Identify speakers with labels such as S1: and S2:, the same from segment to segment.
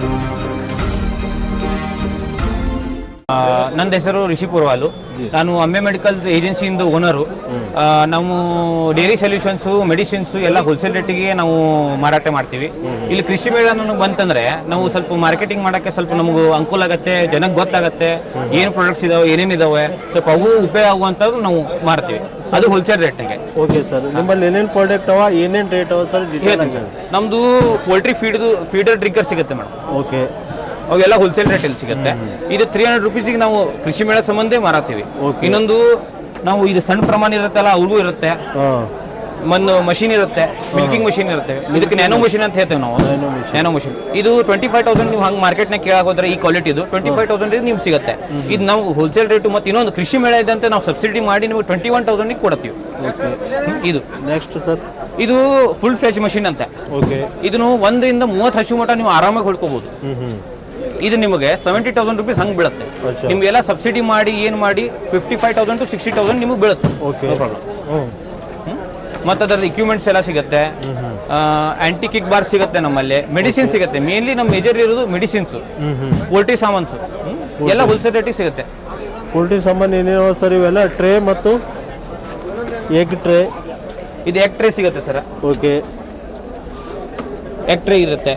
S1: thank you ನನ್ನ ಹೆಸರು ರಿಷಿ ಪುರ್ವಾಲು. ನಾನು ಅಂಬೆ ಮೆಡಿಕಲ್ ಏಜೆನ್ಸಿಯಿಂದ ಓನರು ನಾವು ಡೈರಿ ಸೊಲ್ಯೂಷನ್ಸು ಮೆಡಿಸಿನ್ಸು ಎಲ್ಲ ಹೋಲ್ಸೇಲ್ ರೇಟಿಗೆ ನಾವು ಮಾರಾಟ ಮಾಡ್ತೀವಿ. ಇಲ್ಲಿ ಕೃಷಿ ಮೇಳ ನನಗೆ ಬಂತಂದ್ರೆ ನಾವು ಸ್ವಲ್ಪ ಮಾರ್ಕೆಟಿಂಗ್ ಮಾಡೋಕ್ಕೆ ಸ್ವಲ್ಪ ನಮಗೂ ಅನುಕೂಲ ಆಗುತ್ತೆ ಜನಕ್ಕೆ ಗೊತ್ತಾಗತ್ತೆ ಏನು ಪ್ರಾಡಕ್ಟ್ಸ್ ಇದಾವೆ ಏನೇನು ಇದಾವೆ ಸ್ವಲ್ಪ ಅವು ಉಪಯೋಗ ಆಗುವಂಥದ್ದು ನಾವು ಮಾಡ್ತೀವಿ. ಅದು ಹೋಲ್ಸೇಲ್ ರೇಟಿಗೆ
S2: ಓಕೆ ಸರ್ ನಿಮ್ಮಲ್ಲಿ ಏನೇನು ಪ್ರಾಡಕ್ಟ್ ಅವ ಏನೇನು ರೇಟ್ ಅವ ಸರ್
S1: ನಮ್ಮದು ಪೋಲ್ಟ್ರಿ ಫೀಡ್ದು ಫೀಡರ್ ಡ್ರಿಂಕರ್ ಸಿಗುತ್ತೆ ಮೇಡಮ್
S2: ಓಕೆ
S1: ಅವೆಲ್ಲ ಹೋಲ್ಸೇಲ್ ರೇಟಲ್ಲಿ ಸಿಗುತ್ತೆ. ಇದು ತ್ರೀ ಹಂಡ್ರೆಡ್ ರುಪೀಸಿಗೆ ನಾವು ಕೃಷಿ ಮೇಳ ಸಂಬಂಧ
S2: ಮಾರಾತೀವಿ.
S1: ಇನ್ನೊಂದು ನಾವು ಇದು ಸಣ್ಣ ಪ್ರಮಾಣ ಇರುತ್ತಲ್ಲ ಅವ್ರಿಗೂ ಇರುತ್ತೆ. ಮಣ್ಣು ಮಷೀನ್ ಇರುತ್ತೆ. ಮಿಲ್ಕಿಂಗ್ ಮಷಿನ್ ಇರುತ್ತೆ. ಇದಕ್ಕೆ ನ್ಯಾನೋ ಮಷಿನ್ ಅಂತ ಹೇಳ್ತೇವೆ ನಾವು. ನ್ಯಾನೋ ಮಷಿನ್ ಇದು ಟ್ವೆಂಟಿ ಫೈವ್ ತೌಸಂಡ್ ನೀವು ಹಂಗೆ ಮಾರ್ಕೆಟ್ನಾಗ ಕೇಳಾಗೋದ್ರೆ ಈ ಕ್ವಾಲಿಟಿ ಇದು. ಟ್ವೆಂಟಿ ಫೈವ್ ತೌಸಂಡ್ ನಿಮ್ಗೆ ಸಿಗುತ್ತೆ. ಇದು ನಾವು ಹೋಲ್ಸೇಲ್ ರೇಟು ಮತ್ತು ಇನ್ನೊಂದು ಕೃಷಿ ಮೇಳ ಇದೆ ಅಂತ ನಾವು ಸಬ್ಸಿಡಿ ಮಾಡಿ ನಿಮಗೆ ಟ್ವೆಂಟಿ ಒನ್ ತೌಸಂಡಿಗೆ ಕೊಡ್ತೀವಿ ಇದು.
S2: ನೆಕ್ಸ್ಟ್ ಸರ್
S1: ಇದು ಫುಲ್ ಫ್ಲೆಜ್ ಮಷಿನ್ ಅಂತ.
S2: ಓಕೆ
S1: ಇದನ್ನು ಒಂದರಿಂದ ಮೂವತ್ತು ಹಸು ಮಟ ನೀವು ಆರಾಮಾಗಿ ಹೊಡ್ಕೋಬಹುದು ಇದು ನಿಮಗೆ ಸೆವೆಂಟಿ ತೌಸಂಡ್ ರುಪೀಸ್ ಹಂಗೆ ಬೀಳುತ್ತೆ. ನಿಮಗೆಲ್ಲ ಸಬ್ಸಿಡಿ ಮಾಡಿ ಏನು ಮಾಡಿ fifty five thousand to sixty thousand ನಿಮಗೆ ಬೀಳುತ್ತೆ.
S2: ಓಕೆ
S1: ಪ್ರಾಬ್ಲಮ್ ಮತ್ತು ಅದರ ಇಕ್ವಿಪ್ಮೆಂಟ್ಸ್ ಎಲ್ಲ ಸಿಗುತ್ತೆ. ಆಂಟಿ ಕಿಕ್ ಬಾರ್ ಸಿಗುತ್ತೆ ನಮ್ಮಲ್ಲಿ. ಮೆಡಿಸಿನ್ ಸಿಗುತ್ತೆ. ಮೇನ್ಲಿ ನಮ್ಮ ಮೇಜರ್ ಇರೋದು ಮೆಡಿಸಿನ್ಸು ಪೋಲ್ಟ್ರಿ ಸಾಮಾನ್ಸು? ಎಲ್ಲ ಹೋಲ್ಸೇಲ್ ರೇಟಿಗೆ ಸಿಗುತ್ತೆ.
S2: ಪೋಲ್ಟ್ರಿ ಸಾಮಾನು ಏನೇನೋ ಸರ್ ಇವೆಲ್ಲ? ಟ್ರೇ ಮತ್ತು ಎಗ್ ಟ್ರೇ
S1: ಇದು ಎಗ್ ಟ್ರೇ ಸಿಗುತ್ತೆ ಸರ್.
S2: ಓಕೆ
S1: ಎಗ್ ಟ್ರೇ ಇರುತ್ತೆ.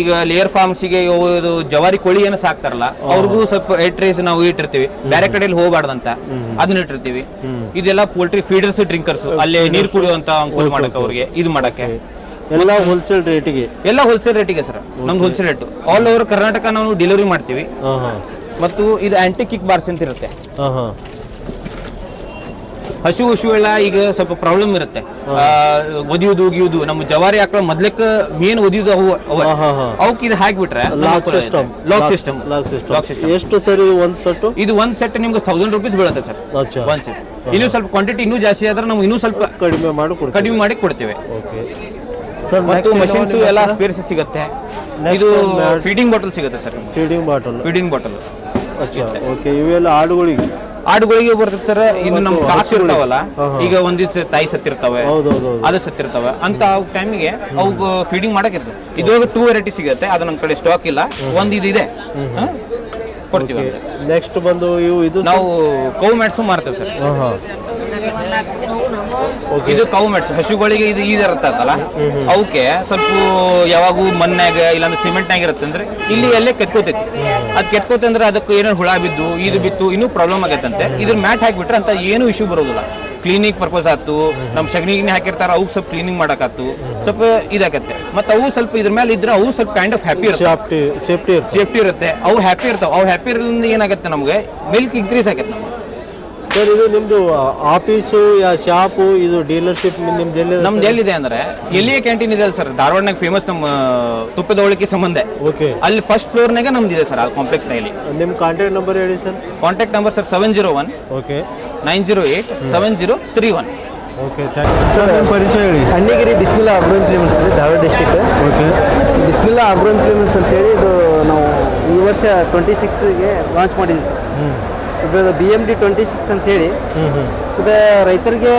S1: ಈಗ ಲೇಯರ್ ಫಾರ್ಮ್ಸಿಗೆ ಇದು ಜವಾರಿ ಕೋಳಿ ಏನು ಸಾಕ್ತಾರಲ್ಲ ಅವ್ರಿಗೂ ಸ್ವಲ್ಪ ಎಗ್ ಟ್ರೇಸ್ ನಾವು ಇಟ್ಟಿರ್ತೀವಿ. ಬೇರೆ ಕಡೆಯಲ್ಲಿ ಹೋಗಬಾರ್ದಂತ ಅದನ್ನ ಇಟ್ಟಿರ್ತೀವಿ. ಇದೆಲ್ಲ ಪೋಲ್ಟ್ರಿ ಫೀಡರ್ಸ್ ಡ್ರಿಂಕರ್ಸ್ ಅಲ್ಲೇ ನೀರು ಕುಡಿಯುವಂತ ಅನುಕೂಲ ಮಾಡಕ್ಕೆ ಅವ್ರಿಗೆ ಇದು ಮಾಡಕ್ಕೆ.
S2: ಎಲ್ಲ ಹೋಲ್ಸೇಲ್ ರೇಟಿಗೆ
S1: ಎಲ್ಲ ಹೋಲ್ಸೇಲ್ ರೇಟಿಗೆ ಸರ್. ನಮ್ದು wholesale rate all over Karnataka ನಾವು ಡೆಲಿವರಿ ಮಾಡ್ತೀವಿ. ಮತ್ತು ಇದು ಆಂಟಿ ಕಿಕ್ ಬಾರ್ಸ್ ಅಂತ ಇರುತ್ತೆ. ಹಸು ಹಸು ಎಲ್ಲ ಈಗ ಸ್ವಲ್ಪ ಪ್ರಾಬ್ಲಮ್ ಇರುತ್ತೆ. ಆ, ಒಗಿಯುದು ನಮ್ಮ ಜವಾರಿ ಆಕಳ ಮೊದ್ಲಕ್ಕ ಮೇನ್ ಒದಿಯುದು ಅವು ಅವ.
S2: ಹಾಂ ಹಾಂ ಹಾಂ.
S1: ಅವಕ್ಕೆ ಇದು ಹಾಕ್ಬಿಟ್ರೆ
S2: lock system
S1: lock system
S2: lock system ಎಷ್ಟು ಸರ್ ಇದು ಸೆಟ್ ಸೆಟ್ಟು
S1: ಇದು ಒಂದ್ ಸೆಟ್ ನಿಮ್ಗೆ ತೌಸಂಡ್ ರುಪೀಸ್ ಬೀಳುತ್ತೆ ಸರ್ ಒಂದ್ ಸೆಟ್ ಇನ್ನೂ ಸ್ವಲ್ಪ ಕ್ವಾಂಟಿಟಿ ಇನ್ನೂ ಜಾಸ್ತಿ ಆದ್ರೆ ನಾವು ಇನ್ನೂ ಸ್ವಲ್ಪ
S2: ಕಡಿಮೆ ಮಾಡಿ ಕೊಡ್ತೀವಿ.
S1: ಕಡಿಮೆ ಮಾಡಿ ಕೊಡ್ತೇವೆ. ಮತ್ತು ಮಷಿನ್ಸ್ ಎಲ್ಲ ಸ್ಪೇರ್ಸ್ ಸಿಗುತ್ತೆ. ಇದು ಫೀಡಿಂಗ್ ಬಾಟಲ್ ಸಿಗುತ್ತೆ sir
S2: feeding bottle
S1: feeding bottle
S2: okay. ಇವೆಲ್ಲ ಆಡುಗಳಿಗೆ
S1: ಆಡುಗಳಿಗೆ ಬರ್ತದೆ ಸರ್ ಇನ್ನು ನಮ್ಮ ಕಾಸ್ ಇರ್ತಾವಲ್ಲ. ಈಗ ಒಂದ್ ದಿವಸ ತಾಯಿ ಸತ್ತಿರ್ತಾವೆ ಅದು ಸತ್ತಿರ್ತಾವೆ ಅಂತ ಅವ್ ಟೈಮಿಗೆ ಅವು ಫೀಡಿಂಗ್ ಮಾಡಕ್ ಇರ್ತದೆ. ಟೂ ವೆರೈಟಿ ಸಿಗುತ್ತೆ ಅದು ನಮ್ಮ ಕಡೆ ಸ್ಟಾಕ್ ಇಲ್ಲ ಒಂದ್ ಇದು ಇದೆ. ಹಾ? ಕೊಡ್ತೀವಿ
S2: ನೆಕ್ಸ್ಟ್ ಬಂದು ಇವು ಇದು
S1: ನಾವು ಕೌ ಮೆಡ್ಸು ಮಾರ್ತೇವೆ ಸರ್. ಇದು ಕೌ ಮೆಟ್ಸ್ ಹಸುಗಳಿಗೆ ಇದು ಈದ್ ಇರುತ್ತಲ್ಲ ಅವಕ್ಕೆ ಸ್ವಲ್ಪ ಯಾವಾಗೂ ಮಣ್ಣಾಗ ಇಲ್ಲಾಂದ್ರೆ ಸಿಮೆಂಟ್ನಾಗ ಇರುತ್ತೆ ಅಂದ್ರೆ ಇಲ್ಲಿ ಅಲ್ಲೇ ಕೆತ್ಕೋತೈತಿ. ಅದ್ ಕೆತ್ಕೋತ ಅಂದ್ರೆ ಅದಕ್ಕೆ ಏನೋ ಹುಳ ಬಿದ್ದು ಇದು ಬಿತ್ತು ಇನ್ನೂ ಪ್ರಾಬ್ಲಮ್ ಆಗತ್ತಂತೆ ಇದ್ರ ಮ್ಯಾಟ್ ಹಾಕ್ಬಿಟ್ರೆ ಅಂತ ಏನು ಇಶ್ಯೂ ಬರೋದಿಲ್ಲ. ಕ್ಲೀನಿಕ್ ಪರ್ಪಸ್ ಆಯ್ತು. ನಮ್ಮ ಸಗಣಿಗೆ ಹಾಕಿರ್ತಾರ ಅವು ಸ್ವಲ್ಪ ಕ್ಲೀನಿಂಗ್ ಮಾಡಕಾತು ಸ್ವಲ್ಪ ಇದಾಗತ್ತೆ. ಮತ್ತೆ ಅವು ಸ್ವಲ್ಪ ಇದ್ರ ಮೇಲೆ ಇದ್ರೆ ಅವು ಸ್ವಲ್ಪ ಕೈಂಡ್ ಆಫ್ ಹ್ಯಾಪಿ ಇರುತ್ತೆ
S2: ಸೇಫ್ಟಿ ಸೇಫ್ಟಿ
S1: ಇರುತ್ತೆ. ಅವು ಹ್ಯಾಪಿ ಇರ್ತಾವೆ. ಅವು ಹ್ಯಾಪಿ ಇರೋದ್ರಿಂದ ಏನಾಗುತ್ತೆ ನಮಗೆ? ಮಿಲ್ಕ್ ಇನ್ಕ್ರೀಸ್ ಆಗತ್ತೆ
S2: ಸರ್ ಇದು ನಿಮ್ಮದು ಆಫೀಸು ಯಾ ಶಾಪು ಇದು ಡೀಲರ್ಶಿಪ್ ನಿಮ್ದು ಎಲ್ಲಿ
S1: ನಮ್ದು ಎಲ್ಲಿದೆ ಅಂದ್ರೆ ಎಲ್ಲಿಯ ಕ್ಯಾಂಟೀನ್ ಇದೆ ಸರ್ ಧಾರವಾಡನಾಗ ಫೇಮಸ್ ನಮ್ಮ ತುಪ್ಪದ ಹೋಳಿಕೆ ಸಂಬಂಧ.
S2: ಓಕೆ.
S1: ಅಲ್ಲಿ ಫಸ್ಟ್ ಫ್ಲೋರ್ನಾಗ ನಮ್ದು ಇದೆ ಸರ್ ಆ ಕಾಂಪ್ಲೆಕ್ಸ್ನಲ್ಲಿ
S2: ನಿಮ್ಮ ಕಾಂಟ್ಯಾಕ್ಟ್ ನಂಬರ್ ಹೇಳಿ sir.
S1: Contact number sir seven zero one
S2: okay.
S1: Nine zero eight seven zero three one
S2: okay thank you sir ನಿಮ್ಮ ಪರಿಚಯ ಹೇಳಿ.
S3: ಅಣ್ಣಿಗಿರಿ ಬಿಸ್ಮಿಲ್ಲಾ ಅಬ್ರೋನ್ ಇಂಪ್ಲಿಮೆಂಟ್ಸ್ ಇದೆ ಧಾರವಾಡ ಡಿಸ್ಟಿಕ್
S2: ಓಕೆ.
S3: ಬಿಸ್ಮಿಲ್ಲಾ ಅಬ್ರೋನ್ ಇಂಪ್ಲಿಮೆಂಟ್ಸ್ ಅಂತೇಳಿ ಇದು ನಾವು ಈ ವರ್ಷ ಟ್ವೆಂಟಿ ಸಿಕ್ಸ್ಗೆ ಲಾಂಚ್ ಮಾಡಿದ್ದೀವಿ ಸರ್. ಇದು B M D twenty six ಅಂತೇಳಿ ಇದು ರೈತರಿಗೆ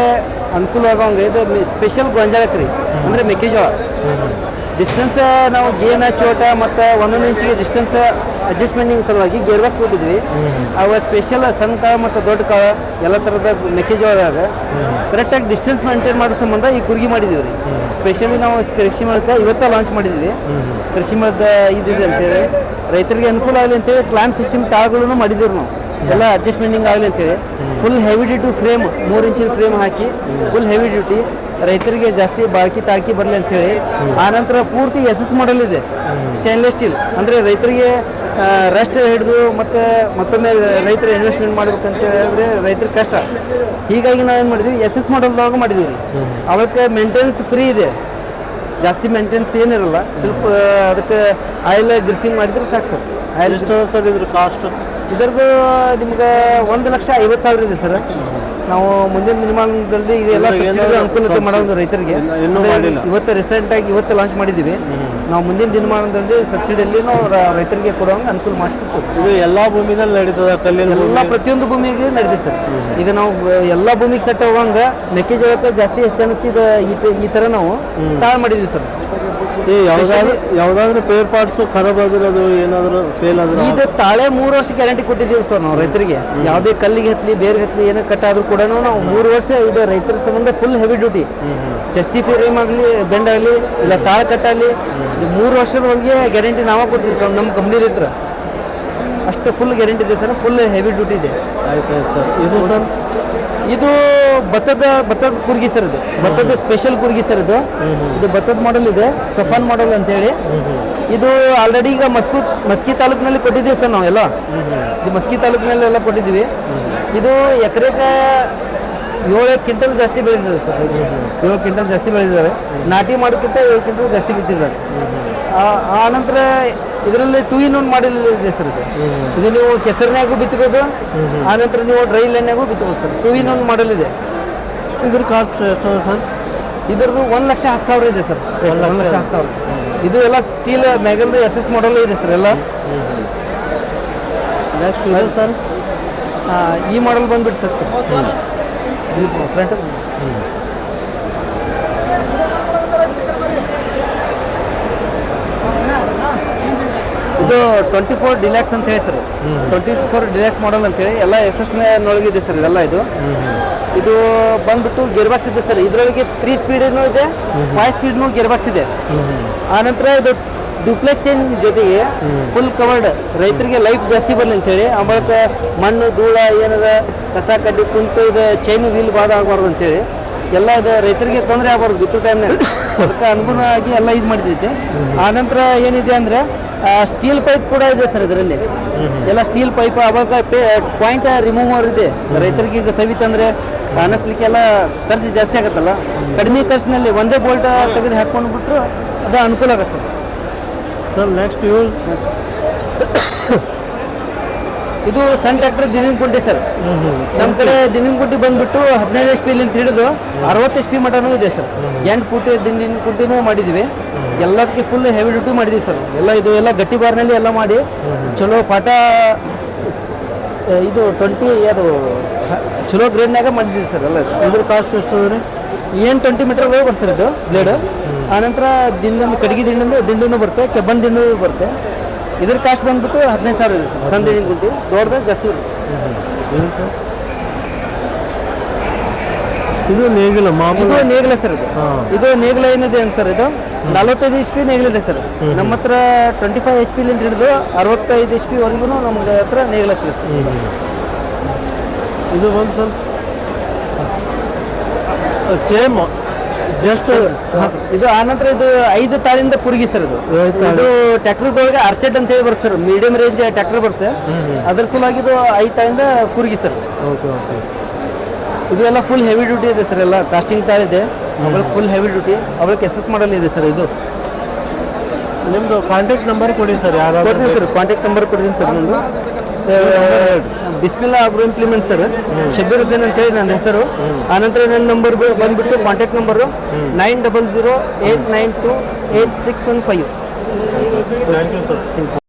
S3: ಅನುಕೂಲ ಆಗೋಂಗೆ ಇದು ಸ್ಪೆಷಲ್ ಗೊಂಜಾಳಕ್ಕೆ ರೀ ಅಂದರೆ ಮೆಕ್ಕೆಜೋಳ. ಡಿಸ್ಟೆನ್ಸ್ ನಾವು ಗೇನ ಚೋಟ ಮತ್ತು ಒಂದೊಂದು ಇಂಚಿಗೆ ಡಿಸ್ಟೆನ್ಸ್ ಅಡ್ಜಸ್ಟ್ಮೆಂಟಿಂಗ್ ಸಲುವಾಗಿ ಗೇರ್ ಬಾಕ್ಸ್ ಕೊಟ್ಟಿದ್ವಿ. ಅವ ಸ್ಪೆಷಲ್ ಸಣ್ಣ ಕಾಳು ಮತ್ತು ದೊಡ್ಡ ಕಾಳು ಎಲ್ಲ ಥರದ ಮೆಕ್ಕೆಜೋಳದಾಗ ಕರೆಕ್ಟಾಗಿ ಡಿಸ್ಟೆನ್ಸ್ ಮೇಂಟೈನ್ ಮಾಡೋ ಸಂಬಂಧ ಈ ಕುರ್ಗಿ ಮಾಡಿದ್ದೀವಿ ರೀ ಸ್ಪೆಷಲಿ ನಾವು ಕೃಷಿ ಮೇಳಕ್ಕೆ ಇವತ್ತ ಲಾಂಚ್ ಮಾಡಿದ್ವಿ. ಕೃಷಿ ಮೇಳದ ಇದಿದೆ ಅಂತೇಳಿ. ರೈತರಿಗೆ ಅನುಕೂಲ ಆಗಲಿ ಅಂತೇಳಿ ಕ್ಲಾನ್ ಸಿಸ್ಟಮ್ ತಾಳುಗಳನ್ನು ಮಾಡಿದ್ದೀವಿ ನಾವು. ಎಲ್ಲ ಅಡ್ಜಸ್ಟ್ಮೆಂಟಿಂಗ್ ಆಗಲಿ ಅಂತೇಳಿ. ಫುಲ್ ಹೆವಿ ಡ್ಯೂಟಿ ಫ್ರೇಮ್ ಮೂರು ಇಂಚಿನ ಫ್ರೇಮ್ ಹಾಕಿ ಫುಲ್ ಹೆವಿ ಡ್ಯೂಟಿ ರೈತರಿಗೆ ಜಾಸ್ತಿ ಬಾಳ್ಕಿ ತಾಳ್ಕಿ ಬರಲಿ ಅಂತೇಳಿ. ಆನಂತರ ಪೂರ್ತಿ ಎಸ್ ಎಸ್ ಮಾಡಲ್ ಇದೆ. ಸ್ಟೇನ್ಲೆಸ್ ಸ್ಟೀಲ್ ಅಂದರೆ ರೈತರಿಗೆ ರೆಸ್ಟ್ ಹಿಡಿದು ಮತ್ತೆ ಮತ್ತೊಮ್ಮೆ ರೈತರು ಇನ್ವೆಸ್ಟ್ಮೆಂಟ್ ಮಾಡ್ಬೇಕಂತ ಹೇಳಿದ್ರೆ ರೈತರ ಕಷ್ಟ. ಹೀಗಾಗಿ ನಾವೇನು ಮಾಡಿದ್ವಿ? ಎಸ್ ಎಸ್ ಮಾಡಲ್ದಾಗ ಮಾಡಿದ್ವಿ. ರೀ ಅವಕ್ಕೆ ಮೇಂಟೆನೆನ್ಸ್ ಫ್ರೀ ಇದೆ. ಜಾಸ್ತಿ ಮೇಂಟೆನೆನ್ಸ್ ಏನಿರಲ್ಲ. ಸ್ವಲ್ಪ ಅದಕ್ಕೆ ಆಯಿಲ್ ಗ್ರಿಸಿಂಗ್ ಮಾಡಿದ್ರೆ ಸಾಕು ಸರ್. ಆಯಿಲ್
S2: ಸರ್ ಇದ್ರ ಕಾಸ್ಟ್
S3: ಇದರದ್ದು ನಿಮ್ಗೆ ಒಂದು ಲಕ್ಷ ಐವತ್ತು ಸಾವಿರ ಇದೆ ಸರ್. ನಾವು ಮುಂದಿನ ದಿನಮಾನದಲ್ಲಿ ಇದೆಲ್ಲ ಸಬ್ಸಿಡಿ ಅನುಕೂಲತೆ ಮಾಡೋದು ರೈತರಿಗೆ. ಇವತ್ತು ರೀಸೆಂಟ್ ಆಗಿ ಇವತ್ತು ಲಾಂಚ್ ಮಾಡಿದ್ದೀವಿ ನಾವು ಮುಂದಿನ ದಿನಮಾನದಲ್ಲಿ ಸಬ್ಸಿಡಿಯಲ್ಲಿ ನಾವು ರೈತರಿಗೆ ಕೊಡುವಂಗೆ ಅನುಕೂಲ ಮಾಡಿಸ್ಬಿಟ್ಟು
S2: ಇದು ಎಲ್ಲಾ ನಡೀತದೆ ನಡೀತದ ಕಲ್ಲಿನ
S3: ಎಲ್ಲ ಪ್ರತಿಯೊಂದು ಭೂಮಿಗೆ ನಡೆದಿದೆ ಸರ್. ಈಗ ನಾವು ಎಲ್ಲ ಭೂಮಿಗೆ ಸೆಟ್ ಹೋಗಂಗ ಮೆಕ್ಕೆಜೋಳಕ್ಕೆ ಜಾಸ್ತಿ ಹೆಚ್ಚು ಹೆಚ್ಚು ಈ ಈ ಥರ ನಾವು ತಾಳು ಮಾಡಿದ್ವಿ ಸರ್.
S2: ಈ ಯಾವ್ದಾದ್ರು ಯಾವುದಾದ್ರೂ ಪೇರ್ ಪಾರ್ಟ್ಸ್ ಖರಾಬ್ ಆದ್ರೆ ಅದು ಏನಾದ್ರು ಫೇಲ್ ಆದ್ರೆ
S3: ಇದು ತಾಳೆ ಮೂರು ವರ್ಷ ಗ್ಯಾರಂಟಿ ಕೊಟ್ಟಿದ್ದೀವಿ ಸರ್ ನಾವು ರೈತರಿಗೆ. ಯಾವುದೇ ಕಲ್ಲಿಗೆ ಹತ್ಲಿ ಬೇರೆ ಹತ್ಲಿ ಏನೋ ಕಟ್ ಆದ್ರೂ ಕೂಡ ನಾವು ಮೂರು ವರ್ಷ ಇದು ರೈತರ ಸಂಬಂಧ full heavy duty chassis frame ಆಗಲಿ ಬೆಂಡ್ ಆಗಲಿ ಇಲ್ಲ ತಾಳೆ ಕಟ್ಟಾಗಲಿ ಮೂರು ವರ್ಷದವರೆಗೆ ಗ್ಯಾರಂಟಿ ನಾವೇ ಕೊಡ್ತೀವಿ ನಮ್ಮ ಕಂಪ್ನಿ ರೈತರ. ಅಷ್ಟು ಫುಲ್ ಗ್ಯಾರಂಟಿ ಇದೆ ಸರ್ ಫುಲ್ ಹೆವಿ ಡ್ಯೂಟಿ ಇದೆ.
S2: ಆಯ್ತು ಸರ್. ಇದು ಸರ್
S3: ಇದು ಭತ್ತದ ಭತ್ತದ ಕುರ್ಗಿ ಸರ್ ಇದು. ಭತ್ತದ ಸ್ಪೆಷಲ್ ಕುರ್ಗಿ ಸರ್ ಇದು. ಇದು ಭತ್ತದ ಮಾಡೆಲ್ ಇದೆ ಸಫಾನ್ ಮಾಡೆಲ್ ಅಂತೇಳಿ. ಇದು ಆಲ್ರೆಡಿ ಈಗ ಮಸ್ಕು ಮಸ್ಕಿ ತಾಲೂಕಿನಲ್ಲಿ ಕೊಟ್ಟಿದ್ದೀವಿ ಸರ್ ನಾವೆಲ್ಲ. ಇದು ಮಸ್ಕಿ ತಾಲೂಕಿನಲ್ಲಿ ಎಲ್ಲ ಕೊಟ್ಟಿದ್ದೀವಿ. ಇದು ಎಕರೆಗೆ ಏಳು ಕ್ವಿಂಟಲ್ ಜಾಸ್ತಿ ಬೆಳೆದಿದೆ ಸರ್. ಏಳು ಕ್ವಿಂಟಲ್ ಜಾಸ್ತಿ ಬೆಳೆದಿದ್ದಾರೆ. ನಾಟಿ ಮಾಡೋಕ್ಕಿಂತ ಏಳು ಕ್ವಿಂಟಲ್ ಜಾಸ್ತಿ ಬಿದ್ದಿದ್ದಾರೆ. ಆ ನಂತರ ಇದರಲ್ಲಿ ಟೂ ಇನ್ ಒನ್ ಮಾಡೆಲ್ ಇದೆ ಸರ್ ಇದು. ಇದು ನೀವು ಕೆಸರಿನಾಗೂ ಬಿತ್ತಬಹುದು ಆ ನಂತರ ನೀವು ಡ್ರೈ ಲೈನ್ಯಾಗೂ ಬಿತ್ತಬಹುದು sir. Two in one model ಇದೆ
S2: ಇದ್ರ ಕಾಸ್ಟ್ ಎಷ್ಟದ ಸರ್?
S3: ಇದ್ರದ್ದು ಒಂದು ಲಕ್ಷ ಹತ್ತು ಸಾವಿರ ಇದೆ ಸರ್.
S2: ಒಂದ್
S3: ಲಕ್ಷ. ಹತ್ತು ಸಾವಿರ. ಇದು ಎಲ್ಲ ಸ್ಟೀಲ್ ಮ್ಯಾಗಲ್ದು ಎಸ್ ಎಸ್ ಮಾಡಲ್ ಇದೆ ಸರ್ ಎಲ್ಲ.
S2: Next sir?
S3: ಈ ಮಾಡಲ್ ಬಂದ್ಬಿಡಿ ಸರ್. ಫ್ರಂಟ್ ಫ್ರಂಟ್ ಇದು ಟ್ವೆಂಟಿ ಫೋರ್ ಡಿಲ್ಯಾಕ್ಸ್ ಅಂತ ಹೇಳಿ sir. Twenty four deluxe model ಅಂತೇಳಿ ಎಲ್ಲ ಎಸ್ ಎಸ್ ಇದೆ ಸರ್ ಇದೆಲ್ಲ ಇದು. ಇದು ಬಂದ್ಬಿಟ್ಟು ಗೇರ್ ಬಾಕ್ಸ್ ಇದೆ ಸರ್. ಇದ್ರೊಳಗೆ ತ್ರೀ ಸ್ಪೀಡ್ನು ಇದೆ ಫೈವ್ ಸ್ಪೀಡ್ನು ಗೇರ್ ಬಾಕ್ಸ್ ಇದೆ. ಆನಂತರ ಇದು ಡ್ಯೂಪ್ಲೆಕ್ಸ್ ಚೇಂಜ್ ಜೊತೆಗೆ ಫುಲ್ ಕವರ್ಡ್ ರೈತರಿಗೆ ಲೈಫ್ ಜಾಸ್ತಿ ಬರಲಿ ಅಂತೇಳಿ ಆಮೇಲೆ ಮಣ್ಣು ಧೂಳ ಏನದ ಕಸ ಕಡ್ಡಿ ಕುಂತು ಇದು ಚೈನ್ ವೀಲ್ ಬಾದ ಆಗಬಾರ್ದು ಅಂತೇಳಿ ಎಲ್ಲ ಇದು ರೈತರಿಗೆ ತೊಂದರೆ ಆಗಬಾರ್ದು ಬಿತ್ತು ಟೈಮ್ನಾಗ ಅದಕ್ಕೆ ಅನುಗುಣವಾಗಿ ಎಲ್ಲ ಇದು ಮಾಡಿದೈತೆ. ಆನಂತರ ಏನಿದೆ ಅಂದರೆ ಸ್ಟೀಲ್ ಪೈಪ್ ಕೂಡ ಇದೆ ಸರ್ ಇದರಲ್ಲಿ. ಎಲ್ಲ ಸ್ಟೀಲ್ ಪೈಪ್ ಅವಾಗ ಪಾಯಿಂಟ್ ರಿಮೂವರ್ ಇದೆ. ರೈತರಿಗೆ ಈಗ ಸವಿತಂದ್ರೆ ಎಲ್ಲ ಖರ್ಚು ಜಾಸ್ತಿ ಆಗುತ್ತಲ್ಲ. ಕಡಿಮೆ ಖರ್ಚಿನಲ್ಲಿ ಒಂದೇ ಬೋಲ್ಟ್ ತೆಗೆದು ಹಾಕೊಂಡು ಬಿಟ್ರು ಅದು ಅನುಕೂಲ ಆಗುತ್ತೆ. ಸರ್
S2: ಸರ್ ನೆಕ್ಸ್ಟ್ ಯೂಸ್
S3: ಇದು ಸಣ್ಣ ಟ್ರ್ಯಾಕ್ಟರ್ ದಿನಿನ ಕುಂಟಿ ಸರ್. ನಮ್ಮ ಕಡೆ ದಿನಿನ ಕುಂಟಿ ಬಂದ್ಬಿಟ್ಟು ಹದಿನೈದು ಎಚ್ ಪಿ ಹಿಡಿದು ಅರವತ್ತು ಎಚ್ ಪಿ ಮಟನೂ ಇದೆ ಸರ್. ಎಂಟು ಫುಟ್ ದಿನಿನ ಕುಂಟಿನೂ ಮಾಡಿದ್ವಿ. ಎಲ್ಲದಕ್ಕೆ ಫುಲ್ ಹೆವಿ ಡ್ಯೂಟಿ ಮಾಡಿದ್ವಿ ಸರ್. ಎಲ್ಲ ಇದು ಎಲ್ಲ ಗಟ್ಟಿ ಬಾರ್ನಲ್ಲಿ ಎಲ್ಲ ಮಾಡಿ ಚಲೋ ಪಾಠ ಇದು ಟ್ವೆಂಟಿ ಅದು ಚಲೋ ಗ್ರೇಡ್ನಾಗ ಮಾಡಿದ್ವಿ ಸರ್ ಎಲ್ಲ.
S2: ಇದ್ರ ಕಾಸ್ಟ್ ಅದ ರೀ
S3: ಏನು ಟ್ವೆಂಟಿ ಮೀಟರ್ ಒಳಗೆ ಬರ್ತಾರೆ ಇದು ಬ್ಲೇಡ್ ಆನಂತರ ದಿಂಡ ಕಡಿಗೆ ದಿಂಡಂದು ದಿಂಡೂ ಬರುತ್ತೆ ಕೆಬ್ಬನ್ ದಿಂಡೂ ಬರುತ್ತೆ. ಇದ್ರ ಕಾಸ್ಟ್ ಬಂದ್ಬಿಟ್ಟು ಹದಿನೈದು ಸಾವಿರ ಇದೆ ಸರ್. ಸಣ್ಣ ದಿಂಡಿನ ಗುಂಟಿ ದೊಡ್ಡದ ಜಾಸ್ತಿ
S2: ಇದು ನೇಗಿಲ ಮಾಮೂಲು
S3: ಇದು ನೇಗಿಲ ಸರ್ ಇದು.
S2: ಹಾ.
S3: ಇದು ನೇಗಿಲ ಏನಿದೆ ಅಂತ ಸರ್ ಇದು? ನಲವತ್ತೈದು ಎಚ್ ಪಿ ನೇಗಿಲಿದೆ ಸರ್. ನಮ್ಮ ಹತ್ರ ಟ್ವೆಂಟಿ ಫೈವ್ ಎಚ್ ಪಿಲಿಂದ ಹಿಡಿದು ಅರವತ್ತೈದು ಎಚ್ ಪಿ ವರೆಗೂ ನಮ್ಗೆ ಹತ್ರ ನೇಗಿಲ ಸಿಗುತ್ತೆ ಸರ್.
S2: ಇದು ಒಂದು ಸರ್. Same just.
S3: ಇದು ಆನಂತರ ಇದು ಐದು ತಾಳಿಂದ ಕುರುಗಿ ಸರ್ ಇದು.
S2: ತಾಳಿ.
S3: ಇದು ಟ್ಯಾಕ್ಟರ್ದೊಳಗೆ ಆರ್ಚೆಡ್ ಅಂತ ಹೇಳಿ ಬರುತ್ತೆ ಸರ್. ಮೀಡಿಯಂ ರೇಂಜ್ ಟ್ಯಾಕ್ಟರ್ ಬರುತ್ತೆ. ಅದ್ರ ಸಲುವಾಗಿ ಇದು ಐದು ತಾಳಿಂದ ಕುರುಗಿ ಸರ್.
S2: Okay okay.
S3: ಇದು ಎಲ್ಲ ಫುಲ್ ಹೆವಿ ಡ್ಯೂಟಿ ಇದೆ ಸರ್. ಎಲ್ಲ ಕಾಸ್ಟಿಂಗ್ ತಾಳಿದೆ ಅವಳಿಗೆ ಫುಲ್ ಹೆವಿ ಡ್ಯೂಟಿ ಅವಳಿಗೆ ಎಸ್ ಎಸ್ ಮಾಡಲ್ ಇದೆ ಸರ್ ಇದು.
S2: ನಿಮ್ಮದು ಕಾಂಟ್ಯಾಕ್ಟ್ ನಂಬರ್ ಕೊಡಿ ಸರ್ ಯಾರು
S3: ಕೊಡ್ತೀನಿ ಸರ್. ಕಾಂಟ್ಯಾಕ್ಟ್ ನಂಬರ್ ಕೊಡ್ತೀನಿ ಸರ್ ನಂದು Bismillah agro implement sir. Shabir Hussain ಅಂತ ಹೇಳಿ ನನ್ನ ಹೆಸರು. ಆನಂತರ ನನ್ನ ನಂಬರ್ ಬಂದ್ಬಿಟ್ಟು contact number nine double zero eight nine two eight six one five.
S2: Thank you sir